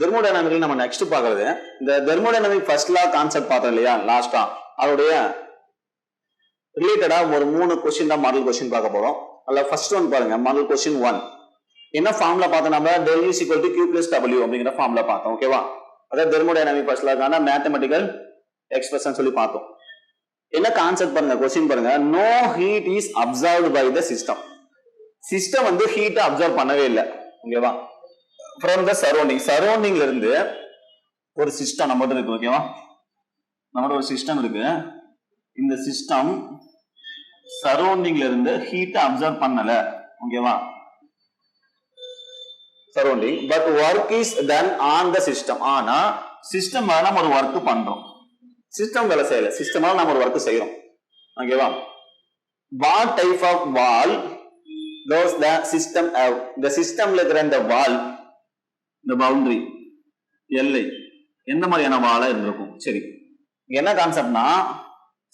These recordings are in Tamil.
தெர்மோடைனாமிக்ல நம்ம நெக்ஸ்ட் பாக்குறது இந்த தெர்மோடைனாமிக் ஃபர்ஸ்ட் லா கான்செப்ட் பார்த்தோம் இல்லையா? லாஸ்டா அதோடைய ரிலேட்டடா ஒரு மூணு கொஸ்டின் தான் மாடல் கொஸ்டின் பார்க்க போறோம். அதுல ஃபர்ஸ்ட் ஒன் பாருங்க மாடல் கொஸ்டின் ஒன் என்ன ஃபார்ம்ல பார்த்தோம் நம்ம? Del is equal to Q plus W அப்படிங்கிற ஃபார்ம்ல பார்த்தோம் ஓகேவா அதாவது தெர்மோடைனாமிக் ஃபர்ஸ்ட் லாக்கான மேத்தமெட்டிக்கல் எக்ஸ்பிரஷன் சொல்லி பார்த்தோம். என்ன கான்செப்ட் பாருங்க கொஸ்டின் பாருங்க. No heat is absorbed by the system system வந்து ஹீட்டை அப்சர்வ் பண்ணவே இல்லை ஓகேவா ஃப்ரம் த சரௌண்டிங் சரௌண்டிங்ல இருந்து ஒரு சிஸ்டம் நம்ம இருக்கு ஓகேவா நம்மளோட ஒரு சிஸ்டம் இருக்கு. இந்த சிஸ்டம் சரௌண்டிங்ல இருந்து ஹீட்டை அப்சர்வ் பண்ணல ஓகேவா surrounding but work is done on the system ஆனா சிஸ்டம் நம்ம ஒரு ஒர்க் பண்றோம். சிஸ்டம் வேலை செய்யல. சிஸ்டமால நம்ம ஒரு ஒர்க் செய்யறோம். ஓகேவா wall type of wall does the system have? இந்த சிஸ்டம்ல இருக்கிற இந்த வால் இந்த பவுண்டரி எல்லை எந்த மாதிரியான வாழை இருந்திருக்கும்? சரி. என்ன கான்செப்ட்னா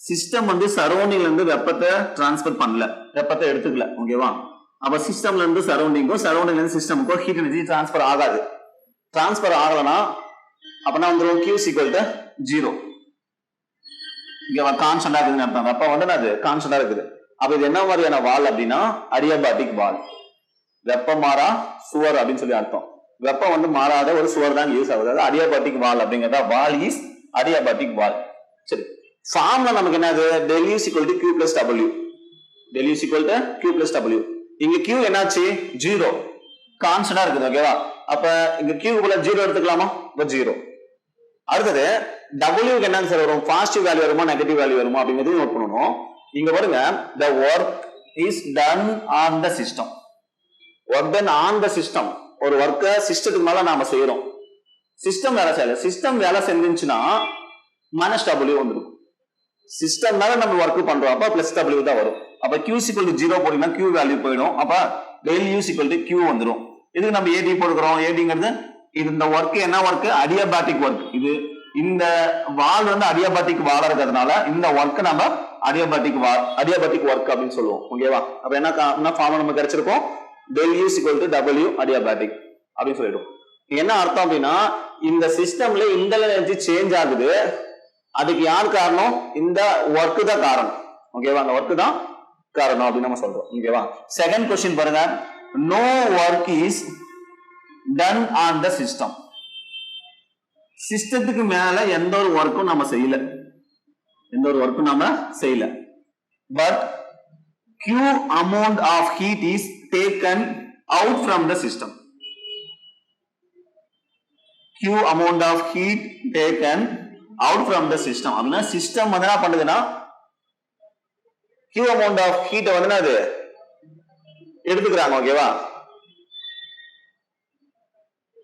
சிஸ்டம் வந்து சரௌண்டிங்ல இருந்து வெப்பத்தை டிரான்ஸ்பர் பண்ணல. வெப்பத்தை எடுத்துக்கல. ஓகேவா அப்ப சிஸ்டம்ல இருந்து சரௌண்டிங்கும் சரௌண்டிங்ல இருந்து சிஸ்டமுக்கோ ஹீட் எனர்ஜி டிரான்ஸ்பர் ஆகாது. டிரான்ஸ்பர் ஆகலனா அப்படின்னா வந்துடும் கியூ சீக்வல் டு ஜீரோ இங்க கான்ஸ்டன்டா இருக்குதுன்னு அர்த்தம். வெப்பம் வந்து அது கான்ஸ்டன்டா இருக்குது. அப்ப இது என்ன மாதிரியான வால் அப்படின்னா? அடியாபாட்டிக் வால். வெப்பமாறா சுவர் அப்படின்னு சொல்லி அர்த்தம். வெப்பம் வந்து மாறாத ஒரு சுவர் தான் யூஸ் ஆகுது. அது அடியாபாட்டிக் வால் அப்படிங்கறத வால் இஸ் அடியாபாட்டிக் வால். சரி. ஃபார்ம்ல நமக்கு என்னது? Del U is equal to Q plus W del U is equal to Q plus W இங்க கியூ என்னாச்சு? ஜீரோ கான்ஸ்டன்டா இருக்குது ஓகேவா அப்ப இங்க கியூ போல ஜீரோ எடுத்துக்கலாமா? இப்போ ஜீரோ அடுத்தது டபிள்யூக்கு என்ன சார் வரும். பாசிட்டிவ் வேல்யூ வருமா நெகட்டிவ் வேல்யூ வருமா அப்படிங்கிறது நோட் பண்ணணும். இங்க பாருங்க the work is done on the system work done on the system ஒரு ஒர்க்கை சிஸ்டத்துக்கு மேல நாம செய்யறோம் சிஸ்டம் வேலை செய்யல. சிஸ்டம் வேலை செஞ்சுச்சுன்னா மைனஸ் டபிள்யூ வந்துடும் சிஸ்டம் மேல நம்ம ஒர்க் பண்றோம் அப்ப பிளஸ் டபிள்யூ தான் வரும். அப்ப Q is equal to zero போட்டீங்கன்னா கியூ வேல்யூ போயிடும். அப்ப del U is equal to Q வந்துடும் இதுக்கு நம்ம ஏடி போடுக்கிறோம் ஏடிங்கிறது இது இந்த ஒர்க் என்ன ஒர்க் அடியாபாட்டிக் ஒர்க் இது இந்த வால் வந்து அடியாபாட்டிக் வாலா இருக்கிறதுனால இந்த ஒர்க் நம்ம அடியாபாட்டிக் வால் அடியாபாட்டிக் ஒர்க் அப்படின்னு சொல்லுவோம். ஓகேவா அப்ப என்ன என்ன ஃபார்ம் நம்ம கிடைச்சிருக்கோம்? Del is equal to W adiabatic அப்படின்னு சொல்லிடும். என்ன அர்த்தம் அப்படின்னா இந்த சிஸ்டம்ல இந்த எனர்ஜி சேஞ்ச் ஆகுது. அதுக்கு யார் காரணம்? இந்த ஒர்க் தான் காரணம். ஓகேவா அந்த ஒர்க் தான் காரணம் அப்படின்னு நம்ம சொல்றோம். ஓகேவா செகண்ட் கொஸ்டின் பாருங்க. No work is done on the system சிஸ்டத்துக்கு மேல எந்த ஒரு ஒர்க்கும் நம்ம செய்யல. எந்த ஒரு ஒர்க்கும் நம்ம செய்யல. But Q amount of heat is taken out from the system Q amount of heat taken out from the system அப்படின்னா சிஸ்டம் வந்து என்ன பண்ணுதுன்னா கியூ அமௌண்ட் ஆஃப் ஹீட்டை வந்து அது எடுத்துக்கிறாங்க ஓகேவா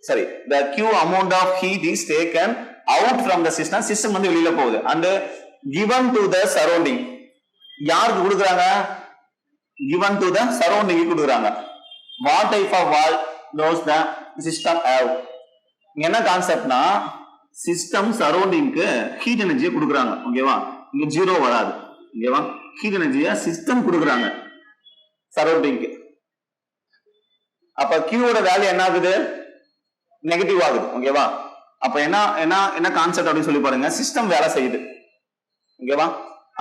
சரி the q amount of heat is taken out from the system. system வந்து வெளியில போகுது. And given to the surrounding யாருக்கு கொடுக்குறாங்க? Given to the surrounding கொடுக்குறாங்க. What type of wall those the system have? என்ன கான்செப்ட்னா சிஸ்டம் சரௌண்டிங்க்கு ஹீட் எனர்ஜியை கொடுக்குறாங்க. ஓகேவா இங்க ஜீரோ வராது. ஓகேவா ஹீட் எனர்ஜியை சிஸ்டம் கொடுக்குறாங்க. சரௌண்டிங்க்கு அப்ப கியூவோட வேல்யூ என்ன ஆகுது? நெகட்டிவ் ஆகுது. ஓகேவா அப்ப என்ன என்ன என்ன கான்செப்ட் அப்படின்னு சொல்லி பாருங்க. சிஸ்டம் வேலை செய்யுது. ஓகேவா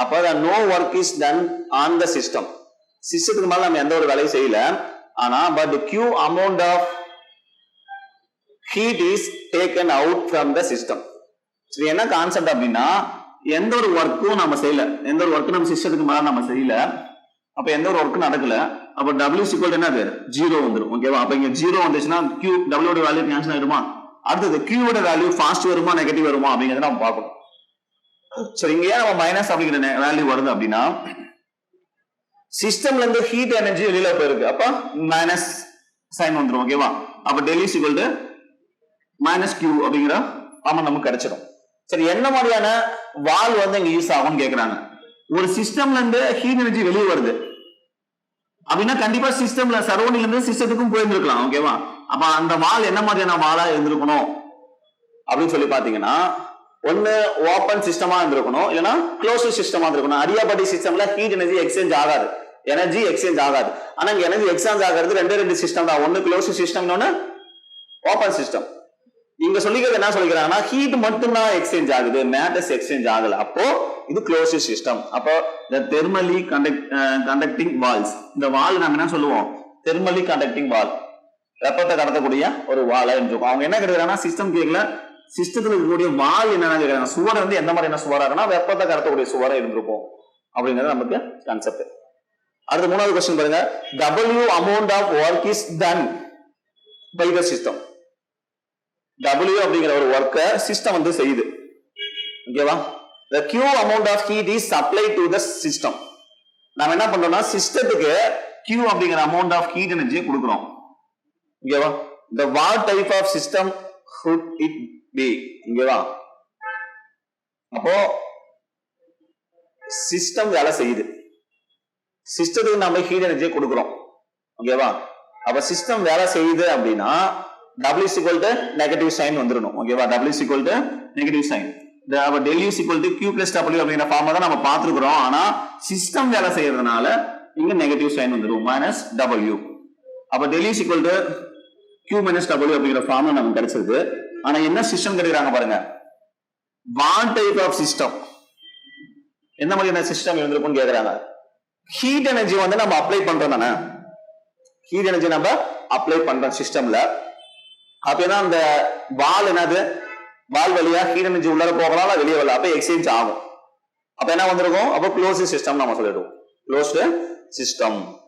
அப்ப no work is done on the system சிஸ்டத்துக்கு மேல நம்ம எந்த ஒரு வேலையும் செய்யல. ஆனா but Q amount of heat is taken out from the system சரி என்ன கான்செப்ட் அப்படின்னா எந்த ஒரு ஒர்க்கும் நம்ம செய்யல. எந்த ஒரு ஒர்க்கும் நம்ம சிஸ்டத்துக்கு மேல நம்ம செய்யல. அப்ப எந்த ஒரு ஒர்க்கும் நடக்கல. அப்ப டபிள்யூ சிக்வல் என்னது? ஜீரோ வந்துடும் ஓகேவா அப்ப இங்க ஜீரோ வந்துச்சுன்னா கியூ டபிள்யூட வேல்யூ கேன்சல் ஆயிருமா? அடுத்தது கியூவோட வேல்யூ ஃபாஸ்ட் வருமா நெகட்டிவ் வருமா அப்படிங்கறத நம்ம பார்க்கணும் சரி இங்க ஏன் நம்ம மைனஸ் அப்படிங்கிற வேல்யூ வருது அப்படின்னா சிஸ்டம்ல இருந்து ஹீட் எனர்ஜி வெளியில போயிருக்கு. அப்ப மைனஸ் சைன் வந்துரும் ஓகேவா அப்ப டெல்லி சிக்வல் மைனஸ் கியூ அப்படிங்கிற ஆமாம் நமக்கு கிடைச்சிடும் சரி என்ன மாதிரியான வால் வந்து இங்க யூஸ் ஆகும்னு கேக்குறாங்க. ஒரு சிஸ்டம்ல இருந்து ஹீட் எனர்ஜி வெளியே வருது. அப்படின்னா கண்டிப்பா சிஸ்டம்ல சரௌண்டிங்ல இருந்து சிஸ்டத்துக்கும் போயிருந்திருக்கலாம் ஓகேவா அப்ப அந்த வால் என்ன மாதிரியான வாலா இருந்திருக்கணும் அப்படின்னு சொல்லி பாத்தீங்கன்னா ஒன்று ஓபன் சிஸ்டமா இருந்திருக்கணும். இல்லைன்னா க்ளோஸ் சிஸ்டமா இருந்திருக்கணும். அடியாபடி சிஸ்டம்ல ஹீட் எனர்ஜி எக்ஸ்சேஞ்ச் ஆகாது. எனர்ஜி எக்ஸ்சேஞ்ச் ஆகாது. ஆனா இங்க எனர்ஜி எக்ஸ்சேஞ்ச் ஆகிறது ரெண்டு ரெண்டு சிஸ்டம் தான். ஒன்னு க்ளோஸ் சிஸ்டம் ஒன்று ஓபன் சிஸ்டம் இங்க சொல்லிக்கிறது என்ன சொல்லிக்கிறாங்கன்னா ஹீட் மட்டும்தான் எக்ஸ்சேஞ்ச் ஆகுது. மேட்டர்ஸ் எக்ஸ்சேஞ்ச் ஆகல. அப்போ இது க்ளோஸ் சிஸ்டம் அப்போ இந்த தெர்மலி கண்டக்ட் கண்டக்டிங் வால்ஸ் இந்த வால் நம்ம என்ன சொல்லுவோம்? தெர்மலி கண்டக்டிங் வால் வெப்பத்தை கடத்தக்கூடிய ஒரு வாழை இருக்கும் அவங்க என்ன கேட்கிறாங்கன்னா சிஸ்டம் கேட்கல சிஸ்டத்துல இருக்கக்கூடிய வால் என்னென்ன சுவர் வந்து எந்த மாதிரியான சுவரா இருக்குன்னா வெப்பத்தை கடத்தக்கூடிய சுவரா இருந்திருக்கும். அப்படிங்கிறது நமக்கு கான்செப்ட் அடுத்த மூணாவது கொஸ்டின் பாருங்க. W amount of work is done by the system W அப்படிங்கிற ஒரு ஒர்க்கை சிஸ்டம் வந்து செய்யுது. ஓகேவா the Q amount of heat is supply to the system நம்ம என்ன பண்றோம்னா சிஸ்டத்துக்கு கியூ அப்படிங்கிற அமௌண்ட் ஆஃப் ஹீட் எனர்ஜியை கொடுக்குறோம். ஓகேவா the wall type of system system it be be ஓகேவா அப்போ சிஸ்டம் வேலை செய்யுது. சிஸ்டத்துக்கு நம்ம ஹீட் எனர்ஜியை கொடுக்குறோம். ஓகேவா அப்ப சிஸ்டம் வேலை செய்யுது அப்படின்னா டபுள்யூ சிக்வல் நெகட்டிவ் சைன் வந்துடணும். ஓகேவா W is equal negative sign அப்ப del U is equal to அப்படிங்கிற ஃபார்ம் தான் நம்ம பார்த்துருக்குறோம். ஆனா சிஸ்டம் வேலை செய்யறதுனால இங்க நெகட்டிவ் சைன் வந்துடும். மைனஸ் டபுள்யூ அப்ப del U is equal is equal W அப்படிங்கிற ஃபார்ம் நமக்கு கிடைச்சிருக்கு ஆனா என்ன சிஸ்டம் கிடைக்கிறாங்க பாருங்க. வான் டைப் ஆஃப் சிஸ்டம் எந்த மாதிரியான சிஸ்டம் இருந்திருக்கும்னு கேக்குறாங்க. ஹீட் எனர்ஜி வந்து நம்ம அப்ளை பண்றோம் தானே. ஹீட் எனர்ஜி நம்ம அப்ளை பண்றோம் சிஸ்டம்ல அப்படின்னா அந்த வால் என்னது? வால் வழியா ஹீட் எனர்ஜி உள்ளார போகலாம் இல்ல வெளியே வரலாம் அப்ப எக்ஸ்சேஞ்ச் ஆகும். அப்ப என்ன வந்திருக்கும்? அப்ப க்ளோஸ் சிஸ்டம் நம்ம சொல்லிடுவோம். க்ளோஸ்டு சிஸ்டம்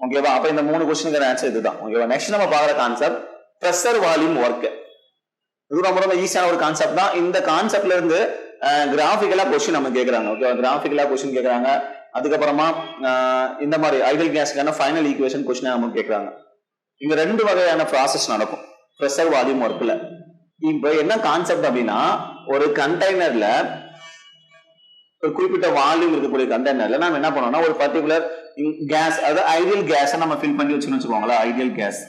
ஓகேவா அப்ப இந்த மூணு கொஸ்டினுக்கு ஆன்சர் இதுதான். ஓகேவா நெக்ஸ்ட் நம்ம பாக்குற கான்செப்ட் ப்ரெஷர் வால்யூம் ஒர்க் இது ரொம்ப ரொம்ப ஈஸியான ஒரு கான்செப்ட் தான். இந்த கான்செப்ட்ல இருந்து கிராஃபிக்கலா கொஸ்டின் நம்ம கேட்கறாங்க ஓகேவா கிராஃபிக்கலா கொஸ்டின் கேட்கறாங்க அதுக்கப்புறமா இந்த மாதிரி ஐடியல் கேஸ்க்கான ஃபைனல் ஈக்குவேஷன் கொஸ்டின் நமக்கு கேட்கறாங்க இங்க ரெண்டு வகையான ப்ராசஸ் நடக்கும். ப்ரெஷர் வால்யூம் ஒர்க்ல இப்போ என்ன கான்செப்ட் அப்படின்னா ஒரு கண்டெய்னர்ல ஒரு குறிப்பிட்ட வால்யூம் இருக்கக்கூடிய கண்டெய்னர்ல நம்ம என்ன பண்ணோம்னா ஒரு பர்டிகுலர் கேஸ் அதாவது ஐடியல் கேஸை நம்ம ஃபில் பண்ணி வச்சுன்னு வச்சுக்கோங்களேன் ஐடியல் கேஸ்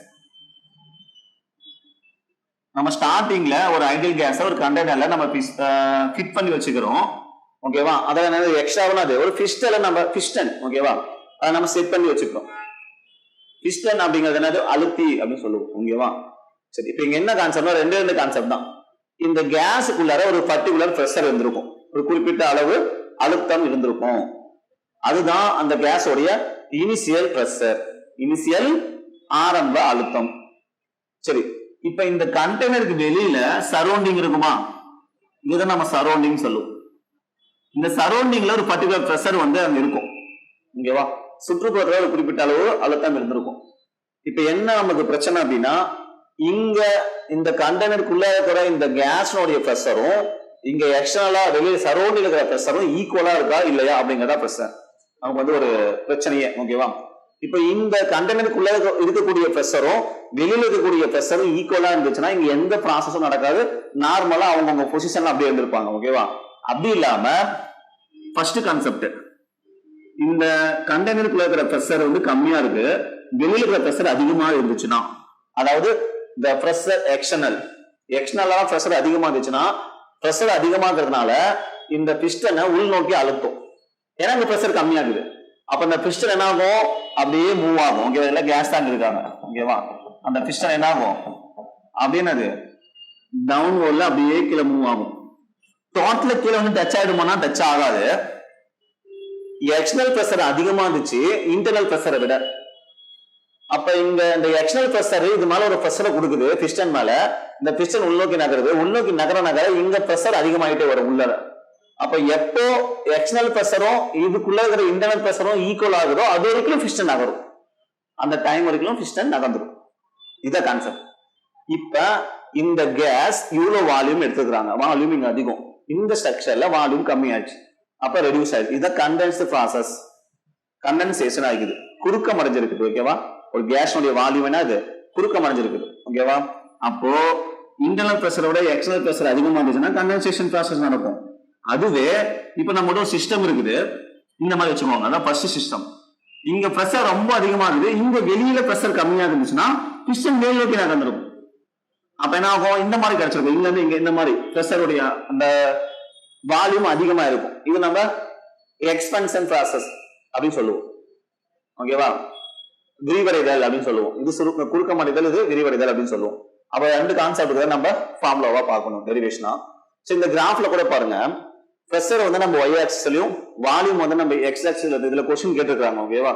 நம்ம ஸ்டார்டிங்ல ஒரு ஐடியல் கேஸை ஒரு கண்டெய்னர்ல நம்ம ஃபிட் பண்ணி வச்சுக்கிறோம். ஓகேவா அதாவது என்னது? எக்ஸ்ட்ராவெல்லாம் அது ஒரு ஃபிஸ்டல நம்ம ஃபிஸ்டன் ஓகேவா அதை நம்ம செட் பண்ணி வச்சுக்கிறோம். ஃபிஸ்டன் அப்படிங்கிறது என்னது? அழுத்தி அப்படின்னு சொல்லுவோம். ஓகேவா சரி இப்போ இங்க என்ன கான்செப்ட்னா ரெண்டு ரெண்டு கான்செப்ட் தான். இந்த கேஸுக்குள்ளார ஒரு பர்டிகுலர் ப்ரெஷர் இருந்திருக்கும். ஒரு குறிப்பிட்ட அளவு அழுத்தம் இருந்திருக்கும். அதுதான் அந்த கேஸோடைய இனிஷியல் ப்ரெஷர் இனிஷியல் ஆரம்ப அழுத்தம். சரி இப்ப இந்த கண்டெய்னருக்கு வெளியில சரௌண்டிங் இருக்குமா? இதுதான் நம்ம சரௌண்டிங் சொல்லுவோம். இந்த சரௌண்டிங்ல ஒரு பர்டிகுலர் ப்ரெஷர் வந்து அங்க இருக்கும். ஓகேவா சுற்றுப்புறத்துல ஒரு குறிப்பிட்ட அளவு அழுத்தம் இருந்திருக்கும். இப்ப என்ன நமக்கு பிரச்சனை அப்படின்னா இங்க இந்த கண்டெய்னருக்குள்ள இருக்கிற இந்த கேஸ்னுடைய ப்ரெஷரும் இங்க எக்ஸ்டர்னலா வெளியே சரௌண்டிங் இருக்கிற ப்ரெஷரும் ஈக்குவலா இருக்கா இல்லையா அப்படிங்கிறதா பிரச்சனை நமக்கு வந்து ஒரு பிரச்சனையே ஓகேவா இப்ப இந்த கண்டெய்னருக்குள்ள இருக்கக்கூடிய ப்ரெஷரும் வெளியில இருக்கக்கூடிய ப்ரெஷரும் ஈக்குவலா இருந்துச்சுன்னா இங்க எந்த ப்ராசஸும் நடக்காது. நார்மலா அவங்கவுங்க பொசிஷன்ல அப்படியே இருந்திருப்பாங்க ஓகேவா அப்படி இல்லாம ஃபர்ஸ்ட் கான்செப்ட் இந்த கண்டெய்னருக்குள்ள இருக்கிற ப்ரெஷர் வந்து கம்மியா இருக்கு. வெளியில இருக்கிற ப்ரெஷர் அதிகமா இருந்துச்சுன்னா அதாவது இந்த ப்ரெஷர் எக்ஸ்டர்னல் எக்ஸ்டர்னலாம் ப்ரெஷர் அதிகமா இருந்துச்சுன்னா ப்ரெஷர் அதிகமாகிறதுனால இந்த பிஸ்டனை உள்நோக்கி அழுத்தும். ஏன்னா இந்த ப்ரெஷர் கம்மியாகுது இருக்குது. அப்ப இந்த பிஸ்டன் என்ன ஆகும் அப்படியே மூவ் ஆகும். ஓகேவா இல்ல கேஸ் டேங்க் இருக்காங்க. ஓகேவா அந்த பிஸ்டன் என்ன ஆகும் அப்படின்னு என்னது டவுன் வோல்ல அப்படியே கீழே மூவ் ஆகும். டோட்டல கீழே வந்து டச் ஆயிடுமானா டச் ஆகாது. எக்ஸ்டர்னல் ப்ரெஷர் அதிகமா இருந்துச்சு இன்டர்னல் ப்ரெஷரை விட. அப்ப இங்க இந்த எக்ஸ்டர்னல் ப்ரெஷர் இது மேல ஒரு ப்ரெஷரை கொடுக்குது பிஸ்டன் மேல. இந்த பிஸ்டன் உள்நோக்கி நகருது. உள்நோக்கி நகர நகர இங்க ப்ரெஷர் அதிகமாயிட்டே வரும் உள்ள அப்ப எப்போ எக்ஸ்டர்னல் ப்ரெஷரும் இதுக்குள்ள இருக்கிற இன்டர்னல் ப்ரெஷரும் ஈக்குவல் ஆகுதோ அது வரைக்கும் பிஸ்டன் நகரும். அந்த டைம் வரைக்கும் பிஸ்டன் நகர்ந்துடும் இதான் கான்செப்ட் இப்ப இந்த கேஸ் இவ்வளவு வால்யூம் எடுத்துக்கிறாங்க. வால்யூம் இங்க அதிகம். இந்த ஸ்ட்ரக்சர்ல வால்யூம் கம்மியாச்சு அப்ப ரெடியூஸ் ஆயிடுச்சு. இதான் கண்டென்ஸ்டு ப்ராசஸ் கண்டென்சேஷன் ஆகிக்குது. குறுக்கம் அடைஞ்சிருக்குது ஓகேவா ஒரு கேஸ்னுடைய வால்யூம் என்ன அது குறுக்கம் அடைஞ்சிருக்குது ஓகேவா அப்போ இன்டர்னல் ப்ரெஷரை விட எக்ஸ்டர்னல் ப்ரெஷர் அதிகமா இருந்துச்சுன்னா கண்டென்சேஷன் ப்ராசஸ் நடக்கும். அதுவே இப்ப நம்மளோட ஒரு சிஸ்டம் இருக்குது. இந்த மாதிரி வச்சுக்கோங்க. அதான் ஃபர்ஸ்ட் சிஸ்டம் இங்க ப்ரெஷர் ரொம்ப அதிகமா இருக்குது. இங்க வெளியில ப்ரெஷர் கம்மியா இருந்துச்சுன்னா பிஸ்டன் மேல் நோக்கி நகர்ந்துடும் அப்ப என்ன ஆகும்? இந்த மாதிரி கிடைச்சிருக்கும். இங்க இருந்து இங்க இந்த மாதிரி ப்ரெஷருடைய அந்த வால்யூம் அதிகமா இருக்கும். இது நம்ம எக்ஸ்பென்ஷன் ப்ராசஸ் அப்படின்னு சொல்லுவோம். ஓகேவா விரிவடைதல் அப்படின்னு சொல்லுவோம். இது சுருக்க குறுக்கமடைதல் இது விரிவடைதல் அப்படின்னு சொல்லுவோம். அப்ப ரெண்டு கான்செப்ட் நம்ம ஃபார்முலாவா பார்க்கணும். டெரிவேஷனா சரி இந்த கிராஃப்ல கூட பாருங்க. ப்ரெஷர் வந்து நம்ம ஒய் ஆக்சிஸ்லையும் வால்யூம் வந்து நம்ம எக்ஸ் ஆக்சிஸ்ல இதுல கொஸ்டின் கேட்டிருக்காங்க ஓகேவா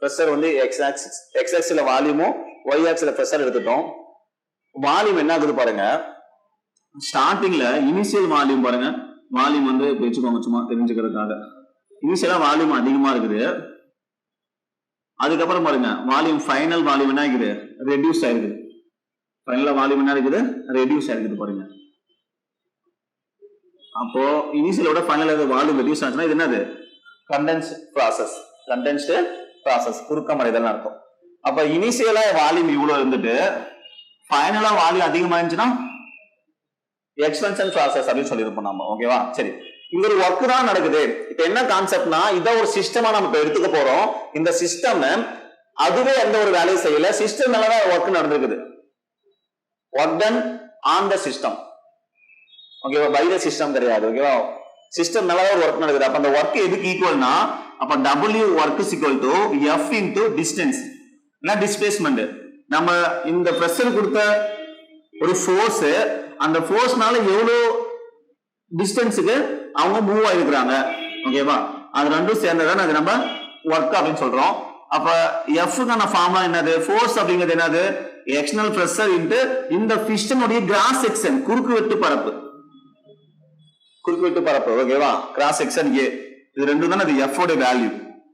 ப்ரெஷர் வந்து எக்ஸ் ஆக்சிஸ் எக்ஸ் ஆக்சிஸ்ல வால்யூமும் ஒய் ஆக்சிஸ்ல ப்ரெஷர் எடுத்துட்டோம். வால்யூம் என்ன ஆகுது பாருங்க? ஸ்டார்டிங்ல இனிஷியல் வால்யூம் பாருங்க. வால்யூம் வந்து வச்சுக்கோங்க சும்மா தெரிஞ்சுக்கிறதுக்காக. இனிஷியலா வால்யூம் அதிகமா இருக்குது. அதுக்கப்புறம் பாருங்க வால்யூம் ஃபைனல் வால்யூம் என்ன ஆகுது ரெடியூஸ் ஆயிருக்குது ஃபைனலா வால்யூம் என்ன இருக்குது ரெடியூஸ் ஆயிருக்குது பாருங்க. அப்போ இனிஷியலோட ஃபைனல் வால்யூம் ரெடியூஸ் ஆச்சுன்னா இது என்னது? கண்டென்ஸ் ப்ராசஸ் கண்டென்ஸ்டு ப்ராசஸ் குறுக்கமடைதல் அர்த்தம். அப்ப இனிஷியலா வால்யூம் இவ்வளவு இருந்துட்டு ஃபைனலா வால்யூம் அதிகமா இருந்துச்சுன்னா எக்ஸ்பென்ஷன் ப்ராசஸ் அப்படின்னு சொல்லியிருப்போம் நம்ம ஓகேவா சரி. இங்க ஒரு ஒர்க் தான் நடக்குது. இப்ப என்ன கான்செப்ட்னா இதை ஒரு சிஸ்டமா நம்ம இப்ப எடுத்துக்க போறோம். இந்த சிஸ்டம் அதுவே எந்த ஒரு வேலையும் செய்யல. சிஸ்டம் மேலதான் ஒர்க் நடந்திருக்குது. Work done on the system ஓகேவா பை த சிஸ்டம் கிடையாது ஓகேவா சிஸ்டம் நல்லா ஒரு ஒர்க் நடக்குது. அப்ப அந்த ஒர்க் எதுக்கு ஈக்குவல்னா அப்ப W work is equal to F into distance என்ன டிஸ்பிளேஸ்மெண்ட் நம்ம இந்த ப்ரெஷர் கொடுத்த ஒரு ஃபோர்ஸ் அந்த ஃபோர்ஸ்னால எவ்வளவு டிஸ்டன்ஸுக்கு அவங்க மூவ் ஆயிருக்கிறாங்க. ஓகேவா அது ரெண்டும் சேர்ந்ததான் அது நம்ம ஒர்க் அப்படின்னு சொல்றோம். அப்ப எஃப்க்கான ஃபார்முலா என்னது? ஃபோர்ஸ் அப்படிங்கிறது என்னது? எக்ஸ்டர்னல் ப்ரெஷர் இன்ட்டு இந்த பிஸ்டனுடைய கிராஸ் செக்ஷன் குறுக்கு வெட்டு பரப்பு. குறுக்கு வெட்டு பரப்பு ஓகேவா கிராஸ் செக்ஷன் ஏ இது ரெண்டும் தான் அது எஃப் ஓட வேல்யூ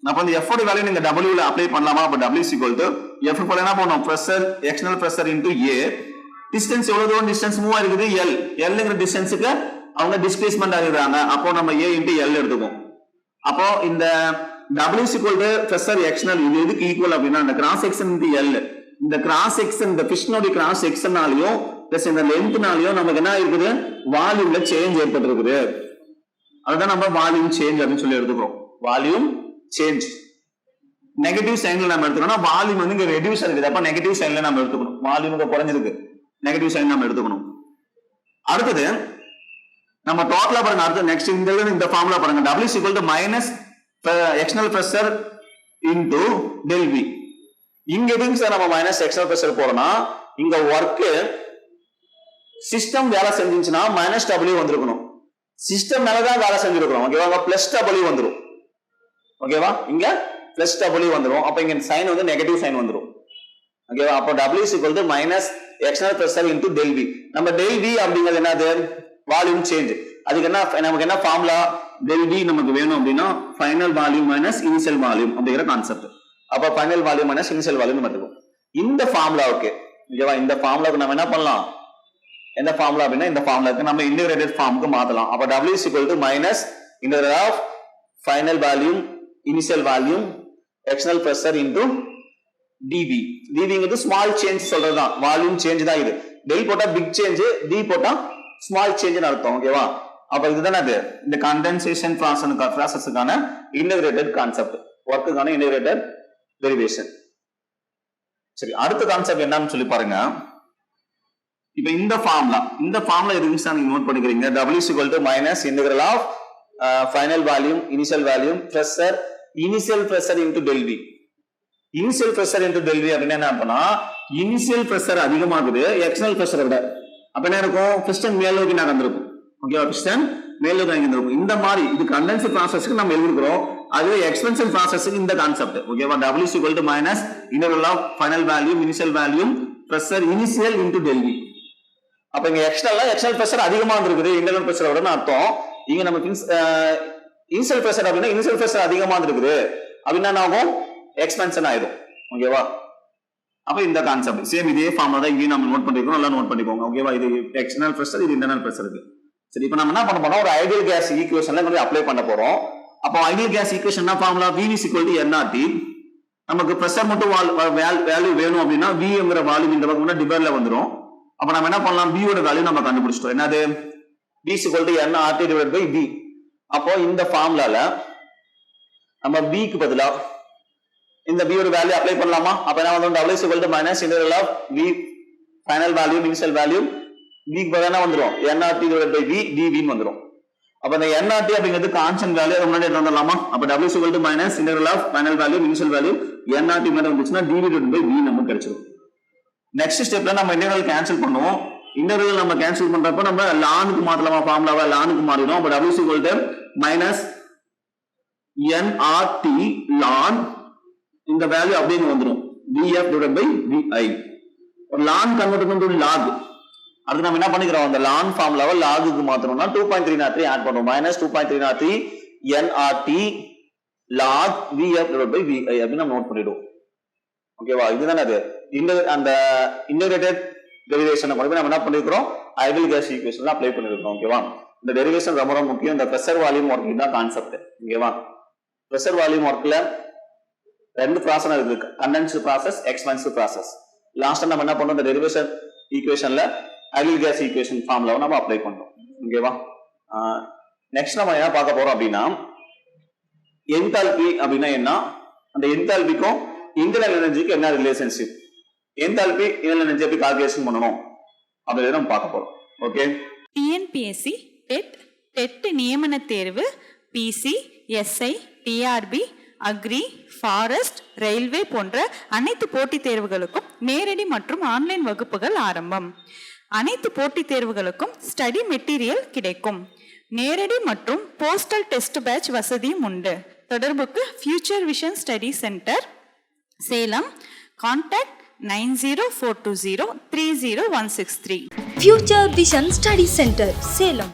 அப்போ அந்த எஃப் ஓட வேல்யூ நீங்க டபிள்யூல அப்ளை பண்ணலாமா? அப்போ டபிள்யூ சிக்வல் டு எஃப் போல என்ன பண்ணும் pressure external pressure into A distance எவ்வளவு தூரம்? டிஸ்டன்ஸ் மூவ் ஆயிருக்குது எல் எல்ங்கிற டிஸ்டன்ஸுக்கு அவங்க டிஸ்பிளேஸ்மெண்ட் ஆகிடுறாங்க. அப்போ நம்ம ஏ இன்டு எல் எடுத்துக்கோம் அப்போ இந்த W equal to pressure external இது எதுக்கு ஈக்குவல் அப்படின்னா அந்த கிராஸ் செக்ஷன் இன்டு எல் இந்த கிராஸ் செக்ஷன் இந்த பிஷ்னோட கிராஸ் செக்ஷனாலையும் பிளஸ் இந்த லென்த்னாலையும் நமக்கு என்ன இருக்குது வால்யூம்ல சேஞ்ச் ஏற்பட்டிருக்குது. அதுதான் நம்ம வால்யூம் சேஞ்ச் அப்படின்னு சொல்லி எடுத்துக்கிறோம். வால்யூம் சேஞ்ச் நெகட்டிவ் சைன்ல நம்ம எடுத்துக்கணும் வால்யூம் வந்து இங்க ரெடியூஸ் இருக்குது அப்ப நெகட்டிவ் சைன்ல நம்ம எடுத்துக்கணும். வால்யூம் குறைஞ்சிருக்கு. நெகட்டிவ் சைன் நம்ம எடுத்துக்கணும். அடுத்தது நம்ம டோட்டலா பாருங்க. அடுத்து நெக்ஸ்ட் இந்த இந்த ஃபார்முலா பாருங்க. W is to minus external pressure into del V இங்க எதுங்க சார் நம்ம மைனஸ் எக்ஸ்டர்னல் ப்ரெஷர் போறோம்னா இங்க ஒர்க்கு சிஸ்டம் வேலை செஞ்சுச்சுன்னா மைனஸ் டபிள்யூ வந்திருக்கணும். சிஸ்டம் மேலதான் வேலை செஞ்சிருக்கணும் ஓகேவா பிளஸ் டபிள்யூ வந்துரும். ஓகேவா இங்க பிளஸ் டபிள்யூ வந்துரும். அப்ப இங்க சைன் வந்து நெகட்டிவ் சைன் வந்துரும். ஓகேவா அப்போ W is to minus external R into del V நம்ம டெல் வி அப்படிங்கிறது என்னது? வால்யூம் சேஞ்ச் அதுக்கு என்ன நமக்கு என்ன ஃபார்முலா டெல் வி நமக்கு வேணும் அப்படின்னா final volume minus initial volume அப்படிங்கிற கான்செப்ட் அப்ப final volume minus initial volume வந்துருக்கும் இந்த ஃபார்முலாவுக்கு ஓகேவா இந்த ஃபார்முலாவுக்கு நம்ம என்ன பண்ணலாம்? எந்த ஃபார்முலா அப்படின்னா இந்த ஃபார்முலாக்கு நம்ம இன்டிகிரேட்டட் ஃபார்முக்கு மாத்தலாம். அப்ப W is equal to minus integral of final volume initial volume external pressure into dV டிவிங்கிறது small change சொல்றதுதான். வால்யூம் சேஞ்ச் தான் இது. டெல் போட்டா பிக் சேஞ்ச் டி போட்டா ஸ்மால் சேஞ்ச் அர்த்தம் ஓகேவா அப்ப இதுதானே அது? இந்த கண்டென்சேஷன் ப்ராசஸுக்கான இன்டகிரேட்டட் கான்செப்ட் ஒர்க்குக்கான இன்டகிரேட்டட் டெரிவேஷன் சரி அடுத்த கான்செப்ட் என்னன்னு சொல்லி பாருங்க. இப்ப இந்த ஃபார்ம்லாம் இந்த ஃபார்ம்ல எதுக்கு சார் நீங்க நோட் பண்ணிக்கிறீங்க? W சிக்வல் to minus minus of final volume initial volume initial initial pressure into del V initial pressure into del V அப்படின்னா என்ன அப்படின்னா இனிஷியல் பிரஷர் அதிகமாகுது எக்ஸ்டர்னல் பிரஷரை விட. அப்ப என்ன இருக்கும்? பிஸ்டன் மேல் நோக்கி நகர்ந்திருக்கும் ஓகேவா பிஸ்டன் மேல் நோக்கி நகர்ந்திருக்கும் இந்த மாதிரி இது கண்டென்சர் ப்ராசஸ்க்கு நம்ம எழுதிருக்கிறோம் அதுவே எக்ஸ்பென்ஷன் ப்ராசஸ்க்கு இந்த கான்செப்ட் ஓகேவா W is equal to minus interval of final volume initial volume volume initial into del V அப்ப இங்க எக்ஸ்டர்னல் எக்ஸ்டர்னல் பிரஷர் அதிகமா இருந்திருக்குது இன்டர்னல் பிரஷரை விட அர்த்தம். இங்க நமக்கு இன்சல் பிரஷர் அப்படின்னா இன்சல் பிரஷர் அதிகமா இருந்திருக்குது அப்படின்னா என்ன ஆகும்? எக்ஸ்பென்ஷன் ஆயிடும். ஓகேவா அப்ப இந்த கான்செப்ட் சேம் இதே ஃபார்ம்ல தான் இங்கேயும் நம்ம நோட் பண்ணிருக்கோம் நல்லா நோட் பண்ணிக்கோங்க. ஓகேவா இது எக்ஸ்டர்னல் பிரஷர் இது இன்டர்னல் பிரஷருக்கு சரி இப்போ நம்ம என்ன பண்ண போறோம்? ஒரு ஐடியல் கேஸ் ஈக்குவேஷன்ல கொண்டு அப்ளை பண்ண போறோம். அப்போ ஐடியல் கேஸ் ஈக்குவேஷன் என்ன formula V V is equal equal to நமக்கு பிரஷர் மட்டும் வேல்யூ வேணும் அப்படின்னா விங்கிற வால்யூம் இந்த பக்கம் டிபர்ல வந்துடும் அப்ப நம்ம என்ன பண்ணலாம்? பியோட வேல்யூ நம்ம கண்டுபிடிச்சிட்டோம். என்னது? P equal to n RT divide by P அப்போ இந்த ஃபார்முலால நம்ம பிக்கு பதிலா இந்த பியோட வேல்யூ அப்ளை பண்ணலாமா? அப்ப என்ன வந்து W equal to minus integral of P final value initial value P பதிலாக என்ன வந்துடும் என்ஆர்டி டிவைட் பை பி டிவின்னு வந்துடும் அப்ப இந்த என்ஆர்டி அப்படிங்கிறது கான்ஸ்டன்ட் வேல்யூ முன்னாடி என்ன வந்துடலாமா அப்ப W equal to minus integral of final value initial value nRT மேல வந்துச்சுன்னா டிவி டிவைட் பை பி நமக்கு கிடைச்சிடும் நெக்ஸ்ட் ஸ்டெப்ல நம்ம இன்டெகிரல் கேன்சல் பண்ணுவோம். இன்டெகிரல் நம்ம கேன்சல் பண்றப்ப நம்ம லானுக்கு மாற்றலாமா ஃபார்முலாவா லானுக்கு மாறிடும். அப்ப W equal to minus nRT ln இந்த வேல்யூ அப்படியே வந்துடும் Vf divide by Vi ln convert பண்ணி லாக் அது நம்ம என்ன பண்ணிக்கிறோம்? அந்த லான் ஃபார்முலாவை லாகுக்கு மாத்தணும்னா two point three nought three add பண்ணுவோம் minus two point three nought three nRT log Vf divide by Vi அப்படின்னு நம்ம நோட் பண்ணிடுவோம். ஓகேவா இதுதானே அது? அந்த இன்டகிரேட்டட் டெரிவேஷனை கொண்டு போய் நம்ம என்ன பண்ணிருக்கிறோம்? ஐடியல் கேஸ் ஈக்குவேஷன் அப்ளை பண்ணிருக்கோம் ஓகேவா இந்த டெரிவேஷன் ரொம்ப ரொம்ப முக்கியம். இந்த ப்ரெஷர் வால்யூம் ஒர்க் தான் கான்செப்ட் ஓகேவா ப்ரெஷர் வால்யூம் ஒர்க்ல ரெண்டு ப்ராசஸ் இருக்கு. கண்டென்ஸ்டு ப்ராசஸ் எக்ஸ்பென்சிவ் ப்ராசஸ் லாஸ்ட்டாக நம்ம என்ன பண்ணோம்? இந்த டெரிவேஷன் ஈக்குவேஷன்ல ஐடியல் கேஸ் ஈக்குவேஷன் ஃபார்ம்ல நம்ம அப்ளை பண்ணோம் ஓகேவா நெக்ஸ்ட் நம்ம என்ன பார்க்க போறோம் அப்படின்னா என்தால்பி அப்படின்னா என்ன? அந்த என்தால்பிக்கும் இன்டர்னல் எனர்ஜிக்கு என்ன ரிலேஷன்ஷிப் என்தால்பி இன்டர்னல் எனர்ஜி எப்படி கால்குலேஷன் பண்ணணும்? அப்படின்றத நம்ம பார்க்க போறோம். ஓகே டிஎன்பிஎஸ்சி டெட் டெட் நியமன தேர்வு PC SI TRB agri forest railway போன்ற அனைத்து போட்டித் தேர்வுகளுக்கும் நேரடி மற்றும் ஆன்லைன் வகுப்புகள் ஆரம்பம். அனைத்து போட்டித் தேர்வுகளுக்கும் ஸ்டடி மெட்டீரியல் கிடைக்கும். நேரடி மற்றும் போஸ்டல் டெஸ்ட் பேட்ச் வசதியும் உண்டு. தொடர்புக்கு Future Vision Study Centre Salem. Contact nine zero four two zero three zero one six three Future Vision Study Center, Salem.